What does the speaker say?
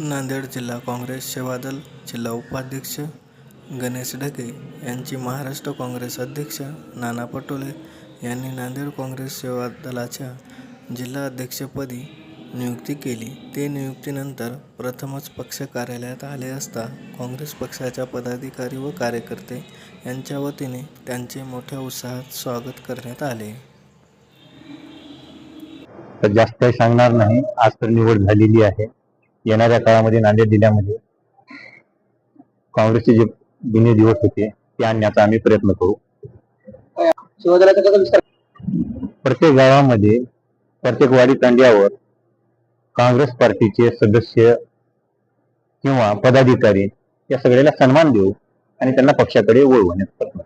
नांदेड जिल्हा काँग्रेस सेवादल जिल्हा उपाध्यक्ष गणेश ढगे यांची महाराष्ट्र काँग्रेस अध्यक्ष नाना पटोले यांनी नांदेड काँग्रेस सेवा दलाच्या जिल्हा अध्यक्षपदी नियुक्ती केली. ते नियुक्तीनंतर प्रथमच पक्ष कार्यालयात आले असता काँग्रेस पक्षाच्या पदाधिकारी व कार्यकर्ते यांच्या वतीने त्यांचे मोठ्या उत्साहात स्वागत करण्यात आले. तर जास्त काही सांगणार नाही. आज तर निवड झालेली आहे. येणाऱ्या काळामध्ये नांदेड जिल्ह्यामध्ये काँग्रेसचे जे जुने दिवस होते ते आणण्याचा आम्ही प्रयत्न करू. प्रत्येक गावामध्ये प्रत्येक वाडी तांड्यावर काँग्रेस पार्टीचे सदस्य किंवा पदाधिकारी या सगळ्याला सन्मान देऊ आणि त्यांना पक्षाकडे वळवण्याचा प्रयत्न करू